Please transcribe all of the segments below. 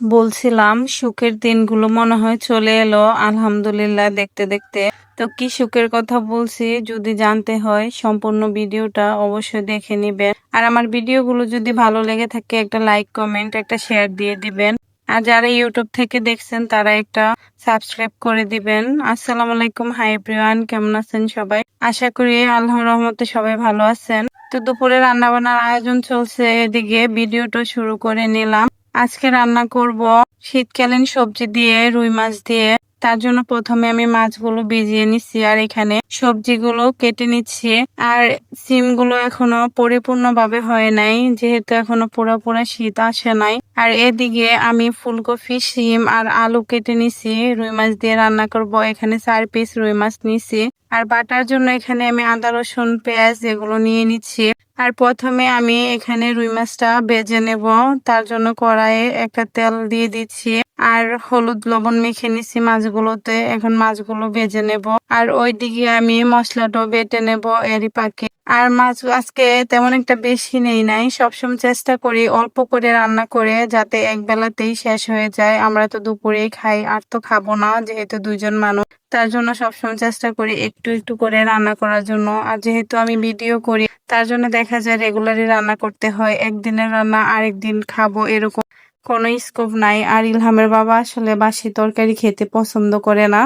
বলছিলাম, সুখের দিনগুলো মনে হয় চলে এলো, আলহামদুলিল্লাহ দেখতে দেখতে। তো কি সুখের কথা বলছি, যদি জানতে হয়, সম্পূর্ণ ভিডিওটা অবশ্যই দেখে নিবেন। আর আমার ভিডিওগুলো যদি ভালো লেগে থাকে, একটা লাইক, কমেন্ট, একটা শেয়ার দিয়ে দিবেন। আর যারা ইউটিউব থেকে দেখছেন, তারা একটা সাবস্ক্রাইব করে দিবেন। আসসালামু আলাইকুম, হাই এভরিওয়ান, কেমন আছেন সবাই? আশা করি আল্লাহর রহমতে সবাই ভালো আছেন। তো দুপুরে রান্না বান্নার আয়োজন চলছে, এদিকে ভিডিওটা শুরু করে নিলাম। আজকে রান্না করব শীতকালীন সবজি দিয়ে রুই মাছ দিয়ে। তার জন্য প্রথমে আমি মাছগুলো ভিজিয়ে নিচ্ছি, আর এখানে সবজিগুলো কেটে নিচ্ছি। আর সিমগুলো এখনও পরিপূর্ণভাবে হয় নাই, যেহেতু এখনও পুরোপুরি শীত আসে নাই। আর এদিকে আমি ফুলকপি সিম আর আলু কেটে নিছি রুই মাছ দিয়ে রান্না করব। এখানে চার পিস রুই মাছ নিছি আর বাটার জন্য এখানে আমি আদা, রসুন, পেঁয়াজ এগুলো নিয়ে নিচ্ছি। আর প্রথমে আমি এখানে রুই মাছটা বেজে নেব। তার জন্য কড়াইয়ে একটা তেল দিয়ে দিচ্ছি। আর হলুদ লবণ মেখে নিচ্ছি মাছগুলোতে। এখন মাছগুলো ভেজে নেব। আর ওইদিকে আমি মশলাটাও বেটে নেব এরই পাকে। আর মাছ আজকে তেমন একটা বেশি নেই নাই। সবসময় চেষ্টা করি অল্প করে রান্না করে যাতে এক বেলাতেই শেষ হয়ে যায়। আমরা তো দুপুরেই খাই, আর তো খাব না যেহেতু দুইজন মানুষ। তার জন্য সবসময় চেষ্টা করি একটু একটু করে রান্না করার জন্য। আর যেহেতু আমি ভিডিও করি, তার জন্য দেখা যায় রেগুলারই রান্না করতে হয়। একদিনের রান্না আরেক দিন খাব এরকম। কোনো স্কোপ নাই। আর ইলহামের বাবা আসলে বাসি তরকারি খেতে পছন্দ করে না।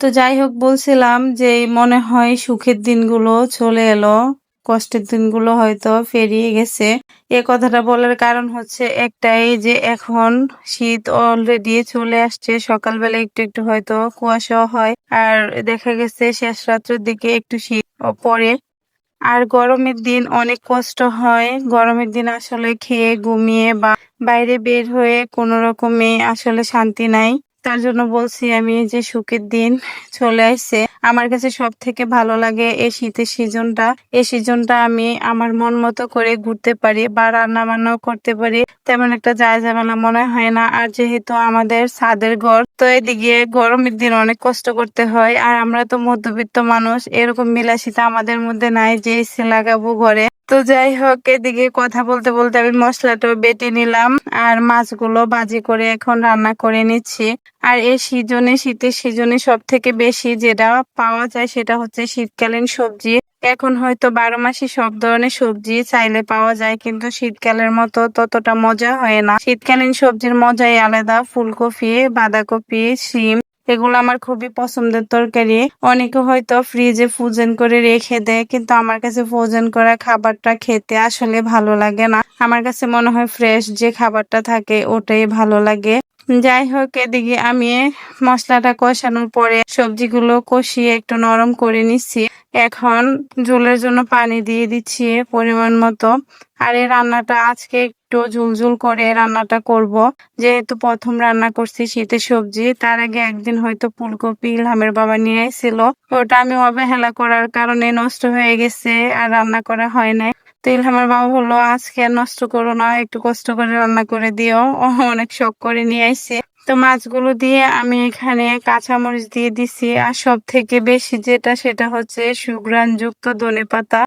তো যাই হোক বলছিলাম যে মনে হয় সুখের দিনগুলো চলে এলো। কষ্টের দিনগুলো হয়তো পেরিয়ে গেছে। এ কথাটা বলার কারণ হচ্ছে একটাই যে এখন শীত অলরেডি চলে আসছে। সকালবেলা একটু একটু হয়তো কুয়াশা হয়। আর দেখা গেছে শেষ রাত্রের দিকে একটু শীত পড়ে। আর গরমের দিন অনেক কষ্ট হয়। গরমের দিন আসলে খেয়ে, ঘুমিয়ে বা বাইরে বের হয়ে কোনো রকমে আসলে শান্তি নাই। তার জন্য বলছি আমি যে সুখের দিন চলে আসছে। আমার কাছে সব থেকে ভালো লাগে এই শীতের সিজনটা। এই সিজনটা আমি আমার মন মতো করে ঘুরতে পারি বা রান্না বান্নাও করতে পারি। তেমন একটা যায় ঝামেলা মনে হয় না। আর যেহেতু আমাদের ছাদের ঘর, তো এদিকে গরমের দিন অনেক কষ্ট করতে হয়। আর আমরা তো মধ্যবিত্ত মানুষ, এরকম বিলাসিতা আমাদের মধ্যে নাই যে লাগাবো ঘরে। তো যাই হোক, এদিকে কথা বলতে বলতে আমি মশলাটাও বেটে নিলাম আর মাছগুলো বাজি করে এখন রান্না করে নিচ্ছি। আর এই সিজনে, শীতের সিজনে সব থেকে বেশি যেটা পাওয়া যায় সেটা হচ্ছে শীতকালীন সবজি। এখন হয়তো বারো মাসে সব ধরনের সবজি চাইলে পাওয়া যায়, কিন্তু শীতকালের মতো ততটা মজা হয় না। শীতকালীন সবজির মজাই আলাদা, ফুলকপি, বাঁধাকপি, শিম। এগুলো আমার খুবই পছন্দের তরকারি। অনেকে হয়তো ফ্রিজে ফ্রোজেন করে রেখে দেয়, কিন্তু আমার কাছে ফ্রোজেন করা খাবারটা খেতে আসলে ভালো লাগে না। আমার কাছে মনে হয় ফ্রেশ যে খাবারটা থাকে, ওটাই ভালো লাগে। যাই হোক এদিকে আমি মশলাটা কষানোর পরে সবজিগুলো কষিয়ে একটু নরম করে নিচ্ছি। এখন ঝোলের জন্য পানি দিয়ে দিচ্ছি পরিমাণ মতো। আর এই রান্নাটা আজকে একটু ঝুলঝুল করে রান্নাটা করব। যেহেতু প্রথম রান্না করছি শীতের সবজি, তার আগে একদিন হয়তো ফুলকপি ইলহামের বাবা নিয়ে এসেছিল ওটা আমি অবহেলা করার কারণে নষ্ট হয়ে গেছে আর রান্না করা হয় নাই। তো ইলহামের বাবা বলল, আজকে নষ্ট করো না, একটু কষ্ট করে রান্না করে দিও। অনেক শখ করে নিয়ে আসছে তো মাছগুলো দিয়ে আমি এখানে কাঁচামরিচ দিয়ে দিছি। আর সব থেকে বেশি যেটা, সেটা হচ্ছে সুগ্রান যুক্ত ধনে পাতা।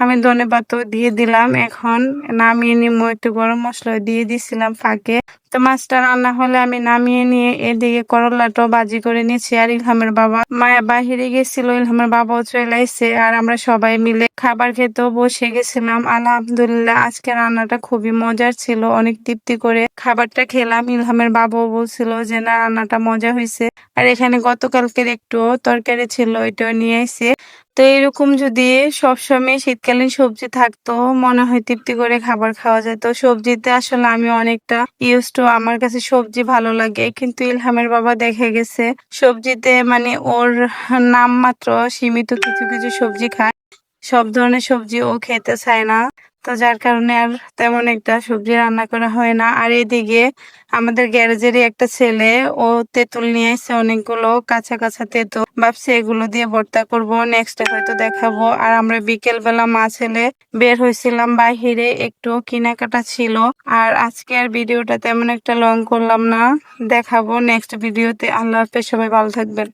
আমি ধনে পাতাও দিয়ে দিলাম। এখন নামিয়ে নিমো, একটু গরম মশলা দিয়ে দিছিলাম ফাঁকে। তো মাছটা রান্না হলে আমি নামিয়ে নিয়ে এদিকে করলাটাও বাজি করে নিয়েছি। আর ইলহামের বাবা, মায়া বাহিরে গেছিল, ইলহামের বাবাও চলে এসে আর আমরা সবাই মিলে খাবার খেতেও বসে গেছিলাম। আলহামদুলিল্লাহ, আজকে রান্নাটা খুবই মজার ছিল। অনেক তৃপ্তি করে খাবারটা খেলাম। ইলহামের বাবাও বলছিল যে, না, রান্নাটা মজা হয়েছে আর এখানে গতকালকের একটু তরকারি ছিল, ওইটাও নিয়ে এসে তো এরকম যদি সবসময় শীতকালীন সবজি থাকতো, মনে হয় তৃপ্তি করে খাবার খাওয়া যায় তো সবজিতে আসলে আমি অনেকটা ইউজ টু আমার কাছে সবজি ভালো লাগে। কিন্তু ইলহামের বাবা দেখে গেছে, সবজিতে মানে ওর নাম মাত্র সীমিত কিছু কিছু সবজি খায়। সব ধরনের সবজি ও খেতে চায় না। তো যার কারণে আর তেমন একটা সবজি রান্না করা হয় না। আর এদিকে আমাদের গ্যারেজেরই একটা ছেলে, ও তেঁতুল নিয়ে এসে অনেকগুলো কাঁচা কাঁচা তেঁতুল। ভাবছি এগুলো দিয়ে ভর্তা করব নেক্সট হয়তো দেখাবো। আর আমরা বিকেল বেলা মা ছেলে বের হয়েছিলাম বাহিরে, একটু কেনাকাটা ছিল। আর আজকে আর ভিডিওটা তেমন একটা লং করলাম না। দেখাবো নেক্সট ভিডিওতে। আল্লাহ হাফেজ, সবাই ভালো থাকবেন।